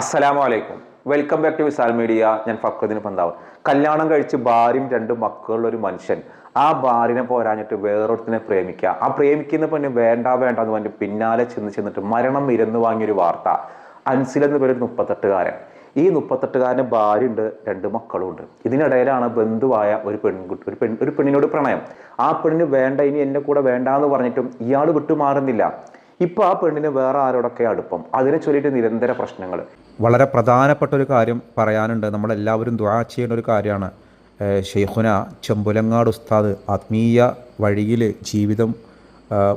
അസ്സലാമു അലൈക്കും welcome back to Visal media ഞാൻ ഫക്രദിന് പന്താവ് കല്യാണം കഴിച്ച് ഭാര്യയും രണ്ട് മക്കളുള്ള ഒരു മനുഷ്യൻ. ആ ഭാര്യനെ പോരാഞ്ഞിട്ട് വേറൊരുത്തിനെ പ്രേമിക്കുക. ആ പ്രേമിക്കുന്ന പെണ്ണ് വേണ്ട വേണ്ട എന്ന് പറഞ്ഞ് പിന്നാലെ ചെന്ന് ചെന്നിട്ട് മരണം ഇരന്ന് വാങ്ങിയൊരു വാർത്ത. അൻസിൽ എന്ന് പേരൊരു മുപ്പത്തെട്ടുകാരൻ. ഈ മുപ്പത്തെട്ടുകാരന് ഭാര്യയുണ്ട് രണ്ട് മക്കളും ഉണ്ട് ഇതിനിടയിലാണ് ബന്ധുവായ ഒരു പെൺകുട്ടി ഒരു പെൺ ഒരു പെണ്ണിനോട് പ്രണയം. ആ പെണ്ണിന് വേണ്ട ഇനി എന്റെ കൂടെ വേണ്ട എന്ന് പറഞ്ഞിട്ടും ഇയാൾ വിട്ടുമാറുന്നില്ല. ഇപ്പൊ ആ പെണ്ണിന് വേറെ ആരോടൊക്കെ അടുപ്പം? അതിനെ ചൊല്ലിയിട്ട് നിരന്തര പ്രശ്നങ്ങൾ. വളരെ പ്രധാനപ്പെട്ട ഒരു കാര്യം പറയാനുണ്ട്. നമ്മളെല്ലാവരും ദ്വാ ചെയ്യേണ്ട ഒരു കാര്യമാണ്. ഷെയ്ഖുന ചെമ്പുലങ്ങാട് ഉസ്താദ് ആത്മീയ വഴിയിൽ ജീവിതം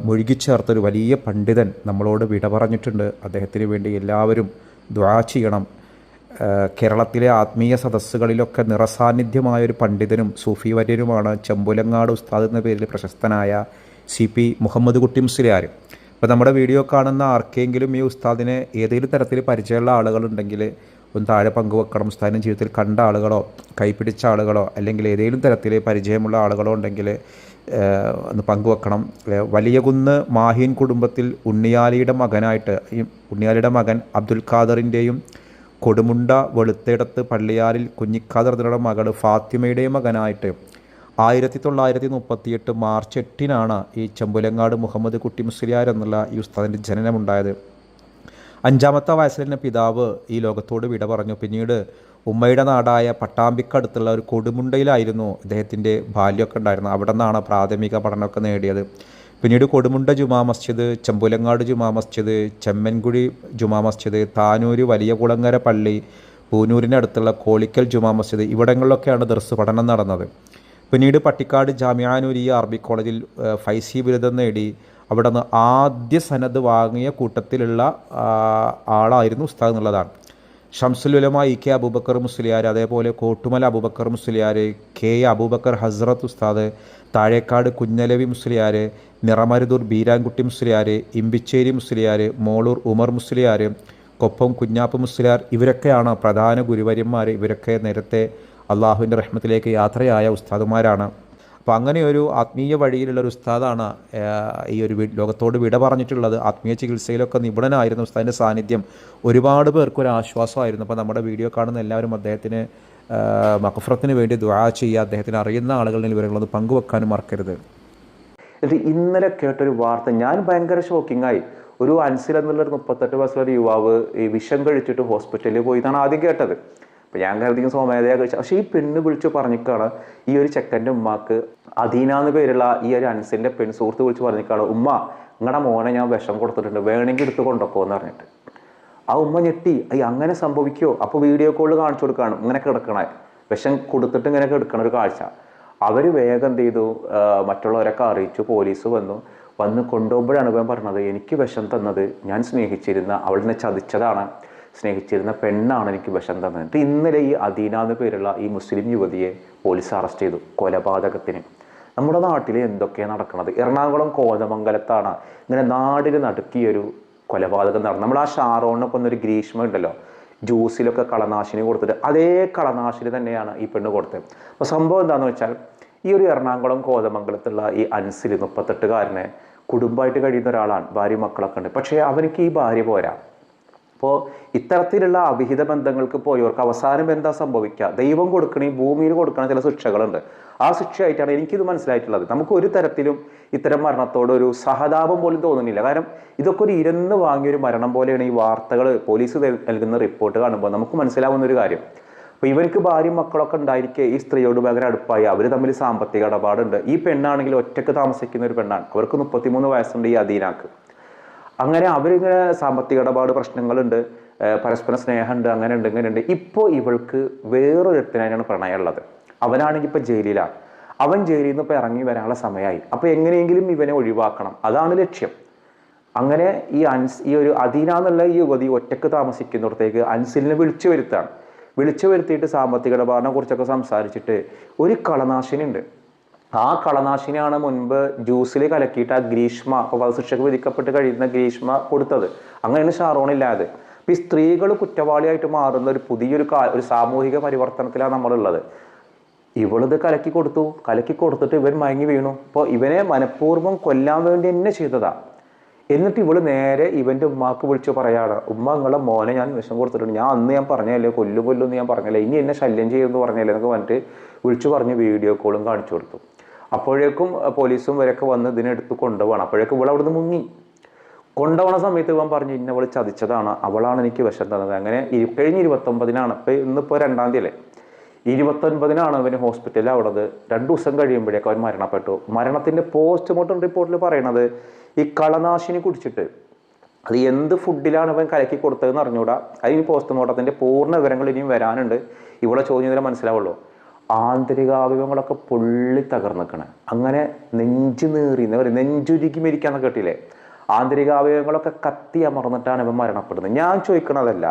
മുഴുകിച്ചേർത്തൊരു വലിയ പണ്ഡിതൻ നമ്മളോട് വിട പറഞ്ഞിട്ടുണ്ട്. അദ്ദേഹത്തിന് വേണ്ടി എല്ലാവരും ദ്വാ ചെയ്യണം. കേരളത്തിലെ ആത്മീയ സദസ്സുകളിലൊക്കെ നിറസാന്നിധ്യമായ ഒരു പണ്ഡിതനും സൂഫി വര്യനുമാണ് ചെമ്പുലങ്ങാട് ഉസ്താദ് എന്ന പേരിൽ പ്രശസ്തനായ സി പി മുഹമ്മദ് കുട്ടി മുസ്ലിയാർ ഇപ്പോൾ നമ്മുടെ വീഡിയോ കാണുന്ന ആർക്കെങ്കിലും ഈ ഉസ്താദിനെ ഏതെങ്കിലും തരത്തിൽ പരിചയമുള്ള ആളുകളുണ്ടെങ്കിൽ ഒന്ന് താഴെ പങ്കുവെക്കണം. ഉസ്താദിന്റെ ജീവിതത്തിൽ കണ്ട ആളുകളോ കൈപിടിച്ച ആളുകളോ അല്ലെങ്കിൽ ഏതെങ്കിലും തരത്തിൽ പരിചയമുള്ള ആളുകളോ ഉണ്ടെങ്കിൽ ഒന്ന് പങ്കുവെക്കണം. വലിയ കുന്ന് മാഹീൻ കുടുംബത്തിൽ ഉണ്ണിയാലിയുടെ മകനായിട്ട് ഈ ഉണ്ണിയാലിയുടെ മകൻ അബ്ദുൽ ഖാദറിന്റെയും കൊടുമുണ്ട വെളുത്തേടത്ത് പള്ളിയാലിൽ കുഞ്ഞിക്കാദർദിയുടെ മകൾ ഫാത്തിമയുടെയും മകനായിട്ട് ആയിരത്തി തൊള്ളായിരത്തി മുപ്പത്തിയെട്ട് മാർച്ച് എട്ടിനാണ് ഈ ചെമ്പുലങ്ങാട് മുഹമ്മദ് കുട്ടി മുസ്ലിയാർ എന്നുള്ള ഈ ഉസ്താദിന്റെ ജനനമുണ്ടായത്. അഞ്ചാമത്തെ വയസ്സിൽ തന്നെ പിതാവ് ഈ ലോകത്തോട് വിട പറഞ്ഞു. പിന്നീട് ഉമ്മയുടെ നാടായ പട്ടാമ്പിക്കടുത്തുള്ള ഒരു കൊടുമുണ്ടയിലായിരുന്നു ഇദ്ദേഹത്തിന്റെ ബാല്യമൊക്കെ ഉണ്ടായിരുന്നത്. അവിടെ നിന്നാണ് പ്രാഥമിക പഠനമൊക്കെ നേടിയത്. പിന്നീട് കൊടുമുണ്ട ജുമാ മസ്ജിദ് ചെമ്പുലങ്ങാട് ജുമാ മസ്ജിദ് ചെമ്മൻകുഴി ജുമാ മസ്ജിദ് താനൂര് വലിയ കുളങ്ങര പള്ളി പൂനൂരിനടുത്തുള്ള കോളിക്കൽ ജുമാ മസ്ജിദ് ഇവിടങ്ങളിലൊക്കെയാണ് ദർസ് പഠനം നടന്നത്. പിന്നീട് പട്ടിക്കാട് ജാമ്യാനൂരിയ അറബി കോളേജിൽ ഫൈസി ബിരുദം നേടി. അവിടെ നിന്ന് ആദ്യ സനദ് വാങ്ങിയ കൂട്ടത്തിലുള്ള ആളായിരുന്നു ഉസ്താദ് എന്നുള്ളതാണ്. ഷംസുലുലമ ഇ കെ അബൂബക്കർ മുസ്ലിയാർ അതേപോലെ കോട്ടുമല അബൂബക്കർ മുസ്ലിയാർ കെ അബൂബക്കർ ഹസ്രത്ത് ഉസ്താദ് താഴേക്കാട് കുഞ്ഞലവി മുസ്ലിയാർ നിറമരുതൂർ ബീരാൻകുട്ടി മുസ്ലിയാർ ഇമ്പിച്ചേരി മുസ്ലിയാർ മോളൂർ ഉമർ മുസ്ലിയാർ കൊപ്പം കുഞ്ഞാപ്പ് മുസ്ലിയാർ ഇവരൊക്കെയാണ് പ്രധാന ഗുരുവര്യന്മാർ. ഇവരൊക്കെ നേരത്തെ അള്ളാഹുവിന്റെ റഹ്മത്തിലേക്ക് യാത്രയായ ഉസ്താദുമാരാണ്. അപ്പോൾ അങ്ങനെ ഒരു ആത്മീയ വഴിയിലുള്ള ഒരു ഉസ്താദാണ് ഈ ഒരു ലോകത്തോട് വിട പറഞ്ഞിട്ടുള്ളത്. ആത്മീയ ചികിത്സയിലൊക്കെ നിപുണനായിരുന്നു ഉസ്താദിന്റെ സാന്നിധ്യം. ഒരുപാട് പേർക്ക് ഒരു ആശ്വാസമായിരുന്നു. അപ്പോൾ നമ്മുടെ വീഡിയോ കാണുന്ന എല്ലാവരും അദ്ദേഹത്തിന് മഖഫറത്തിന് വേണ്ടി ദുആ ചെയ്യുക അദ്ദേഹത്തിന് അറിയുന്ന ആളുകളുടെ വിവരങ്ങളൊന്ന് പങ്കുവെക്കാനും മറക്കരുത്. ഇത് ഇന്നലെ കേട്ടൊരു വാർത്ത ഞാൻ ഭയങ്കര ഷോക്കിംഗ് ആയി ഒരു അൻസിൽ എന്നുള്ള ഒരു മുപ്പത്തെട്ട് വയസ്സുള്ള യുവാവ് ഈ വിഷം കഴിച്ചിട്ട് ഹോസ്പിറ്റലിൽ പോയി എന്നാണ് ആദ്യം കേട്ടത്. അപ്പൊ ഞാൻ കരുതിക്കും സ്വമേധയാ കഴിച്ചു പക്ഷേ ഈ പെണ്ണ് വിളിച്ചു പറഞ്ഞിക്കാണ് ഈ ഒരു ചെക്കന്റെ ഉമ്മാക്ക് അദീന എന്ന് പേരുള്ള ഈ ഒരു അൻസിന്റെ പെൺ സുഹൃത്ത് വിളിച്ച് പറഞ്ഞിക്കാണ് ഉമ്മ നിങ്ങളുടെ മോനെ ഞാൻ വിഷം കൊടുത്തിട്ടുണ്ട് വേണമെങ്കിൽ എടുത്ത് കൊണ്ടുപോകുമോ എന്ന് പറഞ്ഞിട്ട്. ആ ഉമ്മ ഞെട്ടി അയ്യ അങ്ങനെ സംഭവിക്കോ? അപ്പോൾ വീഡിയോ കോളിൽ കാണിച്ചു കൊടുക്കുകയാണ് ഇങ്ങനെ കിടക്കണേ. വിഷം കൊടുത്തിട്ട് ഇങ്ങനെ കിടക്കണ ഒരു കാഴ്ച. അവർ വേഗം എന്ത് ചെയ്തു? മറ്റുള്ളവരൊക്കെ അറിയിച്ചു പോലീസ് വന്നു. വന്ന് കൊണ്ടുപോകുമ്പോഴാണ് ഇവൻ പറഞ്ഞത് എനിക്ക് വിഷം തന്നത് ഞാൻ സ്നേഹിച്ചിരുന്ന അവളിനെ ചതിച്ചതാണ്. സ്നേഹിച്ചിരുന്ന പെണ്ണാണ് എനിക്ക് വിഷം തന്നത്. ഇന്നലെ ഈ അദീന എന്ന് പേരുള്ള ഈ മുസ്ലിം യുവതിയെ പോലീസ് അറസ്റ്റ് ചെയ്തു കൊലപാതകത്തിന്. നമ്മുടെ നാട്ടിൽ എന്തൊക്കെയാണ് നടക്കുന്നത് എറണാകുളം കോതമംഗലത്താണ് ഇങ്ങനെ നാടിന് നടുക്കിയൊരു കൊലപാതകം നടന്നു നമ്മൾ ആ ഷാറോണിനൊക്കെ ഒന്നൊരു ഗ്രീഷ്മ ഉണ്ടല്ലോ. ജ്യൂസിലൊക്കെ കളനാശിനി കൊടുത്തിട്ട് അതേ കളനാശിനി തന്നെയാണ് ഈ പെണ്ണ് കൊടുത്തത്. അപ്പോൾ സംഭവം എന്താണെന്ന് വെച്ചാൽ ഈ ഒരു എറണാകുളം കോതമംഗലത്തുള്ള ഈ അൻസിൽ മുപ്പത്തെട്ടുകാരനെ കുടുംബമായിട്ട് കഴിയുന്ന ഒരാളാണ്. ഭാര്യ മക്കളൊക്കെ ഉണ്ട്. പക്ഷേ അവനിക്ക് ഈ ഭാര്യ പോരാ. അപ്പോൾ ഇത്തരത്തിലുള്ള അവിഹിത ബന്ധങ്ങൾക്ക് പോയവർക്ക് അവസാനം എന്താ സംഭവിക്കുക? ദൈവം കൊടുക്കണേ ഭൂമിയിൽ കൊടുക്കണ ചില ശിക്ഷകളുണ്ട്. ആ ശിക്ഷയായിട്ടാണ് എനിക്കിത് മനസ്സിലായിട്ടുള്ളത്. നമുക്ക് ഒരു തരത്തിലും ഇത്തരം മരണത്തോട് ഒരു സഹതാപം പോലും തോന്നുന്നില്ല. കാരണം ഇതൊക്കെ ഒരു ഇരന്ന് വാങ്ങിയൊരു മരണം പോലെയാണ് ഈ വാർത്തകൾ പോലീസ് നൽകുന്ന റിപ്പോർട്ട് കാണുമ്പോൾ നമുക്ക് മനസ്സിലാവുന്ന ഒരു കാര്യം. അപ്പോൾ ഇവർക്ക് ഭാര്യയും മക്കളൊക്കെ ഉണ്ടായിരിക്കെ ഈ സ്ത്രീയോട് ഭയങ്കര അടുപ്പായി. അവർ തമ്മിൽ സാമ്പത്തിക ഇടപാടുണ്ട്. ഈ പെണ്ണാണെങ്കിൽ ഒറ്റയ്ക്ക് താമസിക്കുന്ന ഒരു പെണ്ണാണ്. അവർക്ക് മുപ്പത്തിമൂന്ന് വയസ്സുണ്ട് ഈ അദീനാക്ക്. അങ്ങനെ അവരിങ്ങനെ സാമ്പത്തിക ഇടപാട് പ്രശ്നങ്ങളുണ്ട് പരസ്പരം സ്നേഹമുണ്ട് അങ്ങനെ ഉണ്ട് ഇങ്ങനെ ഉണ്ട്. ഇപ്പോൾ ഇവൾക്ക് വേറൊരുത്തനാണ് പ്രണയമുള്ളത് അവനാണെങ്കിൽ ഇപ്പോൾ ജയിലിലാണ് അവൻ ജയിലിൽ നിന്ന് ഇപ്പോൾ ഇറങ്ങി വരാനുള്ള സമയമായി. അപ്പോൾ എങ്ങനെയെങ്കിലും ഇവനെ ഒഴിവാക്കണം. അതാണ് ലക്ഷ്യം. അങ്ങനെ ഈ അൻസ് ഈ ഒരു അദീന എന്നുള്ള ഈ യുവതി ഒറ്റയ്ക്ക് താമസിക്കുന്നിടത്തേക്ക് അൻസിലിനെ വിളിച്ചു വരുത്താണ് വിളിച്ചു വരുത്തിയിട്ട് സാമ്പത്തിക ഇടപാടിനെ കുറിച്ചൊക്കെ സംസാരിച്ചിട്ട് ഒരു കളനാശിനി ഉണ്ട് ആ കളനാശിനിയാണ് മുൻപ് ജ്യൂസിൽ കലക്കിയിട്ട് ആ ഗ്രീഷ്മ വധശിക്ഷക്ക് വിധിക്കപ്പെട്ട് കഴിയുന്ന ഗ്രീഷ്മ കൊടുത്തത്. അങ്ങനെയാണ് ഷാറോണില്ലാതെ അപ്പൊ ഈ സ്ത്രീകൾ കുറ്റവാളിയായിട്ട് മാറുന്ന ഒരു പുതിയൊരു കാ ഒരു സാമൂഹിക പരിവർത്തനത്തിലാണ് നമ്മളുള്ളത്. ഇവളിത് കലക്കി കൊടുത്തു. കലക്കി കൊടുത്തിട്ട് ഇവൻ മയങ്ങി വീണു. അപ്പോൾ ഇവനെ മനഃപൂർവം കൊല്ലാൻ വേണ്ടി എന്നെ ചെയ്തതാ. എന്നിട്ട് ഇവൾ നേരെ ഇവന്റെ ഉമ്മാക്ക് വിളിച്ച് പറയാണ് ഉമ്മ നിങ്ങളെ മോനെ ഞാൻ വിഷം കൊടുത്തിട്ടുണ്ട്. ഞാൻ അന്ന് ഞാൻ പറഞ്ഞല്ലേ കൊല്ലു കൊല്ലു എന്ന് ഞാൻ പറഞ്ഞല്ലേ ഇനി എന്നെ ശല്യം ചെയ്യുമെന്ന് പറഞ്ഞല്ലേ എന്നൊക്കെ പറഞ്ഞിട്ട് വിളിച്ചു പറഞ്ഞ് വീഡിയോ കോളും കാണിച്ചു കൊടുത്തു. അപ്പോഴേക്കും പോലീസും വരെയൊക്കെ വന്ന് ഇതിനെടുത്ത് കൊണ്ടുപോകണം അപ്പോഴേക്കും ഇവൾ അവിടുന്ന് മുങ്ങി. കൊണ്ടുപോകണ സമയത്ത് ഇവൻ പറഞ്ഞു ഇന്നവൾ ചതിച്ചതാണ്. അവളാണ് എനിക്ക് വിഷം തന്നത്. അങ്ങനെ കഴിഞ്ഞ് ഇരുപത്തൊമ്പതിനാണ് ഇപ്പൊ ഇന്നിപ്പോ രണ്ടാം തീയതി ഇരുപത്തൊൻപതിനാണ് അവന് ഹോസ്പിറ്റലിൽ അവിടത് രണ്ടു ദിവസം കഴിയുമ്പോഴേക്കും അവൻ മരണപ്പെട്ടു. മരണത്തിന്റെ പോസ്റ്റ്മോർട്ടം റിപ്പോർട്ടിൽ പറയണത് ഈ കളനാശിനി കുടിച്ചിട്ട്. അത് എന്ത് ഫുഡിലാണ് അവൻ കലക്കി കൊടുത്തതെന്ന് അറിഞ്ഞുകൂടാ അതിന് പോസ്റ്റ്മോർട്ടത്തിന്റെ പൂർണ വിവരങ്ങൾ ഇനിയും വരാനുണ്ട്. ഇവിടെ ചോദ്യം മനസ്സിലാവുള്ളൂ. ആന്തരികാവയവങ്ങളൊക്കെ പൊള്ളി തകർന്നിക്കണ്. അങ്ങനെ നെഞ്ചു നീറി എന്താ പറയുക നെഞ്ചുരുക്കി മരിക്കാന്ന് കേട്ടില്ലേ? ആന്തരികാവയവങ്ങളൊക്കെ കത്തി അമർന്നിട്ടാണ് ഇവൻ മരണപ്പെടുന്നത്. ഞാൻ ചോദിക്കണതല്ല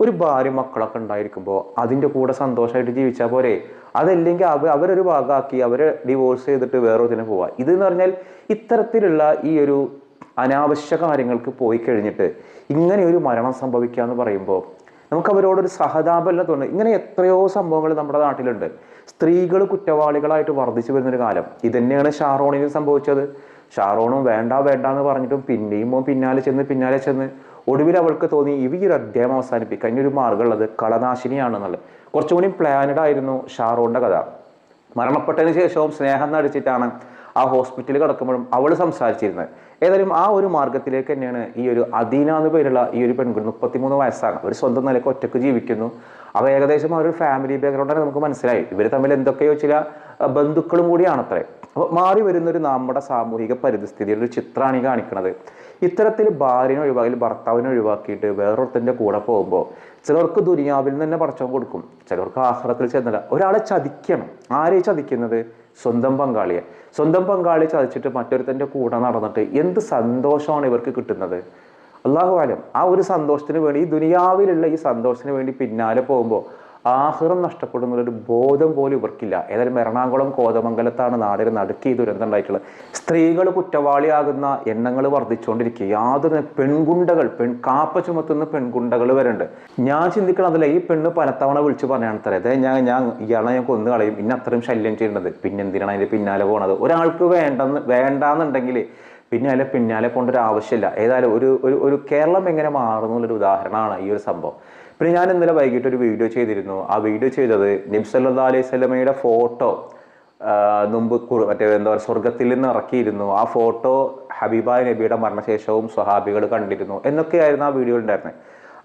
ഒരു ഭാര്യ മക്കളൊക്കെ ഉണ്ടായിരിക്കുമ്പോൾ അതിന്റെ കൂടെ സന്തോഷമായിട്ട് ജീവിച്ചാൽ പോരെ? അതല്ലെങ്കിൽ അവ അവരൊരു ഭാഗമാക്കി അവരെ ഡിവോഴ്സ് ചെയ്തിട്ട് വേറൊരുതിന് പോവാ. ഇതെന്ന് പറഞ്ഞാൽ ഇത്തരത്തിലുള്ള ഈ ഒരു അനാവശ്യ കാര്യങ്ങൾക്ക് പോയി കഴിഞ്ഞിട്ട് ഇങ്ങനെ ഒരു മരണം സംഭവിക്കുക എന്ന് പറയുമ്പോൾ നമുക്ക് അവരോടൊരു സഹതാപമല്ല തോന്നുന്നു ഇങ്ങനെ എത്രയോ സംഭവങ്ങൾ നമ്മുടെ നാട്ടിലുണ്ട്. സ്ത്രീകൾ കുറ്റവാളികളായിട്ട് വർദ്ധിച്ചു വരുന്നൊരു കാലം. ഇതന്നെയാണ് ഷാറോണിന് സംഭവിച്ചത്. ഷാറോണും വേണ്ട വേണ്ട എന്ന് പറഞ്ഞിട്ടും പിന്നെയും പിന്നാലെ ചെന്ന് പിന്നാലെ ചെന്ന് ഒടുവിൽ അവൾക്ക് തോന്നി ഇവ ഈ ഒരു അധ്യായം അവസാനിപ്പിക്കാൻ ഇനി ഒരു മാർഗമുള്ളത് കളനാശിനിയാണെന്നുള്ളത്. കുറച്ചും കൂടി പ്ലാനഡ് ആയിരുന്നു ഷാറോണിന്റെ കഥ. മരണപ്പെട്ടതിന് ശേഷവും സ്നേഹം നടിച്ചിട്ടാണ് ആ ഹോസ്പിറ്റലിൽ കിടക്കുമ്പോഴും അവൾ സംസാരിച്ചിരുന്നത്. ഏതായാലും ആ ഒരു മാർഗത്തിലേക്ക് തന്നെയാണ് ഈ ഒരു അദീന എന്ന് പേരുള്ള ഈ ഒരു പെൺകുട്ടി മുപ്പത്തിമൂന്ന് വയസ്സാണ്. അവർ സ്വന്തം നിലയ്ക്ക് ഒറ്റയ്ക്ക് ജീവിക്കുന്നു. അവ ഏകദേശം ആ ഒരു ഫാമിലി ബാക്ക്ഗ്രൗണ്ടാണ് നമുക്ക് മനസ്സിലായി. ഇവർ തമ്മിൽ എന്തൊക്കെയോ ചില ബന്ധുക്കളും കൂടിയാണത്രേ. അപ്പോൾ മാറി വരുന്നൊരു നമ്മുടെ സാമൂഹിക പരിസ്ഥിതിയുടെ ഒരു ചിത്രമാണ് ഈ കാണിക്കുന്നത് ഇത്തരത്തിൽ ഭാര്യനെ ഒഴിവാക്കി ഭർത്താവിനെ ഒഴിവാക്കിയിട്ട് വേറൊരുത്തന്റെ കൂടെ പോകുമ്പോൾ ചിലർക്ക് ദുനിയാവിൽ നിന്ന് തന്നെ പടച്ചോൻ കൊടുക്കും. ചിലർക്ക് ആഹ്റത്തിൽ ചെന്നില്ല. ഒരാളെ ചതിക്കണം. ആരെ ചതിക്കുന്നത്? സ്വന്തം പങ്കാളിയെ. സ്വന്തം പങ്കാളിയെ ചതിച്ചിട്ട് മറ്റൊരുത്തന്റെ കൂടെ നടന്നിട്ട് എന്ത് സന്തോഷമാണ് ഇവർക്ക് കിട്ടുന്നത്? അള്ളാഹു ആലം ആ ഒരു സന്തോഷത്തിന് വേണ്ടി ഈ ദുനിയാവിലുള്ള ഈ സന്തോഷത്തിന് വേണ്ടി പിന്നാലെ പോകുമ്പോൾ ആഹ്റം നഷ്ടപ്പെടുന്നൊരു ബോധം പോലും ഇവർക്കില്ല. ഏതായാലും എറണാകുളം കോതമംഗലത്താണ് നാടിന് നടുക്കി ഈ ദുരന്തം ഉണ്ടായിട്ടുള്ളത്. സ്ത്രീകൾ കുറ്റവാളിയാകുന്ന എണ്ണങ്ങൾ വർദ്ധിച്ചുകൊണ്ടിരിക്കുക. യാതൊരു പെൺകുണ്ടകൾ പെൺ കാപ്പ ചുമത്തുന്ന പെൺകുണ്ടകൾ വരുന്നുണ്ട് ഞാൻ ചിന്തിക്കണം അതല്ല ഈ പെണ്ണ് പലത്തവണ വിളിച്ച് പറഞ്ഞാണ് അത്ര. അതായത് ഞാൻ ഞാൻ ഇയാളെ ഞാൻ കൊന്നു കളയും. ഇന്ന അത്രയും ശല്യം ചെയ്യുന്നത് പിന്നെ എന്തിനാണ് അതിന്റെ പിന്നാലെ പോകണത് ഒരാൾക്ക് വേണ്ടെന്ന് വേണ്ടാന്നുണ്ടെങ്കിൽ പിന്നെ അതിലെ പിന്നാലെ കൊണ്ടൊരു ആവശ്യമില്ല. ഏതായാലും ഒരു ഒരു കേരളം എങ്ങനെ മാറുന്നുള്ളൊരു ഉദാഹരണമാണ് ഈ ഒരു സംഭവം. പിന്നെ ഞാൻ ഇന്നലെ വൈകിട്ട് ഒരു വീഡിയോ ചെയ്തിരുന്നു. ആ വീഡിയോ ചെയ്തത് നിബ്സല്ലാ അലൈഹി സ്വലമയുടെ ഫോട്ടോ മുമ്പ് മറ്റേ എന്താ പറയുക സ്വർഗത്തിൽ നിന്ന് ഇറക്കിയിരുന്നു. ആ ഫോട്ടോ ഹബീബ നബിയുടെ മരണശേഷവും സ്വഹാബികൾ കണ്ടിരുന്നു എന്നൊക്കെയായിരുന്നു ആ വീഡിയോ ഉണ്ടായിരുന്നത്.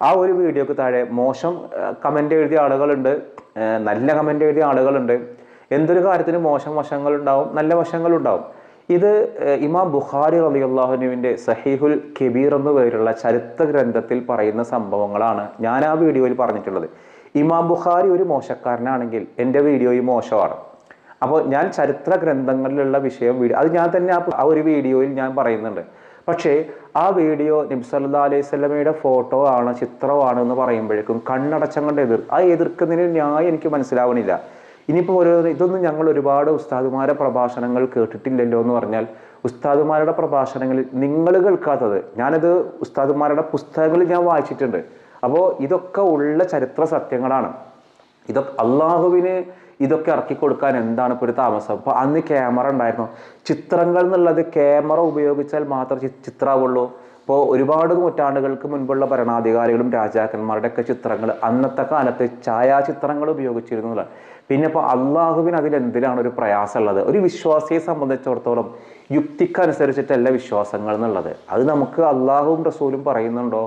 ആ ഒരു വീഡിയോക്ക് താഴെ മോശം കമന്റ് എഴുതിയ ആളുകളുണ്ട്. നല്ല കമന്റ് എഴുതിയ ആളുകളുണ്ട്. എന്തൊരു കാര്യത്തിന് മോശം വശങ്ങളുണ്ടാവും നല്ല വശങ്ങളുണ്ടാവും ഇത് ഇമാം ബുഖാരി അള്ളാഹുനുവിന്റെ സഹീഹുൽ കബീർ എന്ന പേരുള്ള ചരിത്ര ഗ്രന്ഥത്തിൽ പറയുന്ന സംഭവങ്ങളാണ് ഞാൻ ആ വീഡിയോയിൽ പറഞ്ഞിട്ടുള്ളത്. ഇമാം ബുഖാരി ഒരു മോശക്കാരനാണെങ്കിൽ എന്റെ വീഡിയോയും മോശമാണ്. അപ്പോൾ ഞാൻ ചരിത്ര ഗ്രന്ഥങ്ങളിലുള്ള വിഷയം വീഡിയോ അത് ഞാൻ തന്നെ ആ ഒരു വീഡിയോയിൽ ഞാൻ പറയുന്നുണ്ട്. പക്ഷേ ആ വീഡിയോ നിംസല്ലാ അലൈഹി സ്വലമയുടെ ഫോട്ടോ ആണ് ചിത്രമാണ് എന്ന് പറയുമ്പോഴേക്കും കണ്ണടച്ചങ്ങണ്ട് എതിർ ആ എതിർക്കുന്നതിന് ന്യായം എനിക്ക് മനസ്സിലാവണില്ല. ഇനിയിപ്പോൾ ഒരു ഇതൊന്നും ഞങ്ങൾ ഒരുപാട് ഉസ്താദുമാരുടെ പ്രഭാഷണങ്ങൾ കേട്ടിട്ടില്ലല്ലോ എന്ന് പറഞ്ഞാൽ ഉസ്താദുമാരുടെ പ്രഭാഷണങ്ങളിൽ നിങ്ങൾ കേൾക്കാത്തത് ഞാനത് ഉസ്താദുമാരുടെ പുസ്തകങ്ങളിൽ ഞാൻ വായിച്ചിട്ടുണ്ട്. അപ്പോൾ ഇതൊക്കെ ഉള്ള ചരിത്ര സത്യങ്ങളാണ്. ഇതൊക്കെ അള്ളാഹുവിന് ഇതൊക്കെ ഇറക്കി കൊടുക്കാൻ എന്താണ് ഇപ്പോൾ ഒരു താമസം? അപ്പോൾ അന്ന് ക്യാമറ ഉണ്ടായിരുന്നു. ചിത്രങ്ങൾ എന്നുള്ളത് ക്യാമറ ഉപയോഗിച്ചാൽ മാത്രം ചി- ചിത്രാവുള്ളൂ. ഇപ്പോൾ ഒരുപാട് നൂറ്റാണ്ടുകൾക്ക് മുൻപുള്ള ഭരണാധികാരികളും രാജാക്കന്മാരുടെയൊക്കെ ചിത്രങ്ങൾ അന്നത്തെ കാലത്ത് ഛായാചിത്രങ്ങൾ ഉപയോഗിച്ചിരുന്നു എന്നുള്ളതാണ്. പിന്നെ ഇപ്പോൾ അള്ളാഹുവിന് അതിൽ എന്തിനാണ് ഒരു പ്രയാസമുള്ളത്? ഒരു വിശ്വാസിയെ സംബന്ധിച്ചിടത്തോളം യുക്തിക്കനുസരിച്ചിട്ടല്ല വിശ്വാസങ്ങൾ എന്നുള്ളത്. അത് നമുക്ക് അള്ളാഹുവും റസൂലും പറയുന്നുണ്ടോ?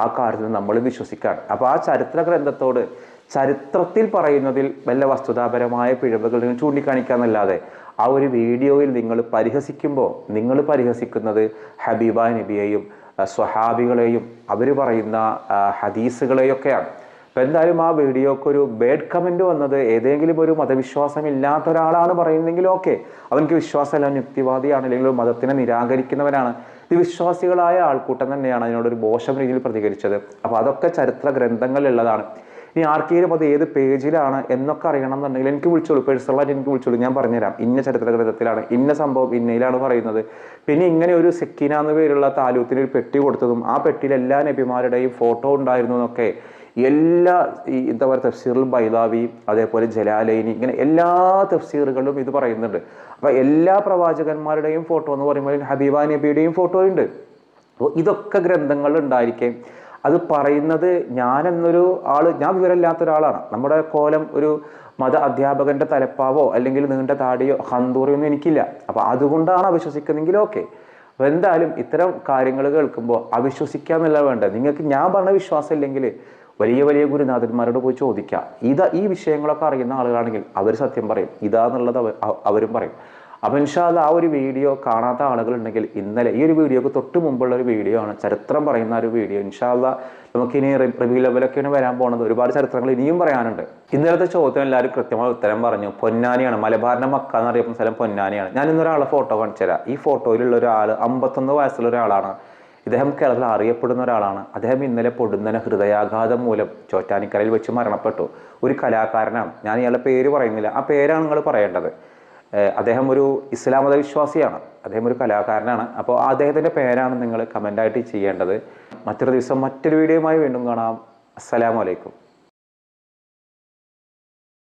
ആ കാര്യത്തിൽ നമ്മൾ വിശ്വസിക്കാൻ അപ്പോൾ ആ ചരിത്ര ഗ്രന്ഥത്തോട് ചരിത്രത്തിൽ പറയുന്നതിൽ വല്ല വസ്തുതാപരമായ പിഴവുകൾ നിങ്ങൾ ചൂണ്ടിക്കാണിക്കാന്നല്ലാതെ ആ ഒരു വീഡിയോയിൽ നിങ്ങൾ പരിഹസിക്കുമ്പോൾ നിങ്ങൾ പരിഹസിക്കുന്നത് ഹബീബ നബിയെയും സ്വഹാബികളെയും അവർ പറയുന്ന ഹദീസുകളെയൊക്കെയാണ്. അപ്പം എന്തായാലും ആ വീഡിയോക്ക് ഒരു ബേഡ് കമന്റ് വന്നത് ഏതെങ്കിലും ഒരു മതവിശ്വാസം ഇല്ലാത്ത ഒരാളാണ് പറയുന്നതെങ്കിൽ ഓക്കെ അവനക്ക് വിശ്വാസമല്ല യുക്തിവാദിയാണ് അല്ലെങ്കിൽ ഒരു മതത്തിനെ നിരാകരിക്കുന്നവനാണ്. ഇത് വിശ്വാസികളായ ആൾക്കൂട്ടം തന്നെയാണ് അതിനോടൊരു മോശം രീതിയിൽ പ്രതികരിച്ചത്. അപ്പോൾ അതൊക്കെ ചരിത്ര ഗ്രന്ഥങ്ങളിലുള്ളതാണ്. ഇനി ആർക്കെങ്കിലും അത് ഏത് പേജിലാണ് എന്നൊക്കെ അറിയണം എന്നുണ്ടെങ്കിൽ എനിക്ക് വിളിച്ചോളൂ. പേഴ്സണലായിട്ട് എനിക്ക് വിളിച്ചോളൂ. ഞാൻ പറഞ്ഞുതരാം. ഇന്ന ചരിത്ര ഗ്രന്ഥത്തിലാണ് ഇന്ന സംഭവം ഇന്നയിലാണ് പറയുന്നത്. പിന്നെ ഇങ്ങനെ ഒരു സെക്കിന എന്ന പേരുള്ള താലൂത്തിന് ഒരു പെട്ടി കൊടുത്തതും ആ പെട്ടിയിൽ എല്ലാ നബിമാരുടെയും ഫോട്ടോ ഉണ്ടായിരുന്നു എന്നൊക്കെ എല്ലാ ഈ എന്താ പറയുക തഫ്സീറിലും ബൈദാവി അതേപോലെ ജലാലൈനി ഇങ്ങനെ എല്ലാ തഫ്സീറുകളിലും ഇത് പറയുന്നുണ്ട്. അപ്പോൾ എല്ലാ പ്രവാചകന്മാരുടെയും ഫോട്ടോ എന്ന് പറയുമ്പോൾ ഹബീബ നബിയുടെയും ഫോട്ടോ ഉണ്ട്. അപ്പോൾ ഇതൊക്കെ ഗ്രന്ഥങ്ങൾ ഉണ്ടായിരിക്കും. അത് പറയുന്നത് ഞാനെന്നൊരു ആൾ ഞാൻ വിവരമില്ലാത്ത ഒരാളാണ്. നമ്മുടെ കോലം ഒരു മത അധ്യാപകന്റെ തലപ്പാവോ അല്ലെങ്കിൽ നീണ്ട താടിയോ ഹന്തൂറിയോ ഒന്നും എനിക്കില്ല. അപ്പോൾ അതുകൊണ്ടാണ് അവിശ്വസിക്കുന്നതെങ്കിൽ ഓക്കെ അപ്പോൾ എന്തായാലും ഇത്തരം കാര്യങ്ങൾ കേൾക്കുമ്പോൾ അവിശ്വസിക്കാന്നല്ല വേണ്ടത്. നിങ്ങൾക്ക് ഞാൻ പറഞ്ഞ വിശ്വാസം ഇല്ലെങ്കിൽ വലിയ വലിയ ഗുരുനാഥന്മാരോട് പോയി ചോദിക്കാം. ഇതാ ഈ വിഷയങ്ങളൊക്കെ അറിയുന്ന ആളുകളാണെങ്കിൽ അവർ സത്യം പറയും. ഇതാന്നുള്ളത് അവ- അവ- അവരും പറയും. അപ്പം ഇൻഷാല്ല ആ ഒരു വീഡിയോ കാണാത്ത ആളുകളുണ്ടെങ്കിൽ ഇന്നലെ ഈ ഒരു വീഡിയോക്ക് തൊട്ട് മുമ്പുള്ള ഒരു വീഡിയോ ആണ്. ചരിത്രം പറയുന്ന ഒരു വീഡിയോ. ഇൻഷാല്ല നമുക്കിനി റിവ്യൂ ലെവലൊക്കെയാണ് വരാൻ പോകുന്നത് ഒരുപാട് ചരിത്രങ്ങൾ ഇനിയും പറയാനുണ്ട്. ഇന്നലത്തെ ചോദ്യത്തിന് എല്ലാവരും കൃത്യമായ ഉത്തരം പറഞ്ഞു. പൊന്നാനിയാണ്. മലബാറിന്റെ മക്ക എന്ന് അറിയപ്പെടുന്ന സ്ഥലം പൊന്നാനിയാണ്. ഞാൻ ഇന്നൊരാളെ ഫോട്ടോ കാണിച്ചു തരാം ഈ ഫോട്ടോയിലുള്ള ഒരാൾ അമ്പത്തൊന്ന് വയസ്സുള്ള ഒരാളാണ്. ഇദ്ദേഹം കേരളത്തിൽ അറിയപ്പെടുന്ന ഒരാളാണ്. അദ്ദേഹം ഇന്നലെ പൊടുന്നനെ ഹൃദയാഘാതം മൂലം ചോറ്റാനിക്കരയിൽ വെച്ച് മരണപ്പെട്ടു. ഒരു കലാകാരനാണ്. ഞാൻ ഇയാളുടെ പേര് പറയുന്നില്ല. ആ പേരാണ് നിങ്ങൾ പറയേണ്ടത്. അദ്ദേഹം ഒരു ഇസ്ലാം മത വിശ്വാസിയാണ് അദ്ദേഹം ഒരു കലാകാരനാണ്. അപ്പോൾ അദ്ദേഹത്തിന്റെ പേരാണ് നിങ്ങൾ കമന്റായിട്ട് ചെയ്യേണ്ടത്. മറ്റൊരു ദിവസം മറ്റൊരു വീഡിയോയുമായി വീണ്ടും കാണാം. അസ്സലാമു അലൈക്കും.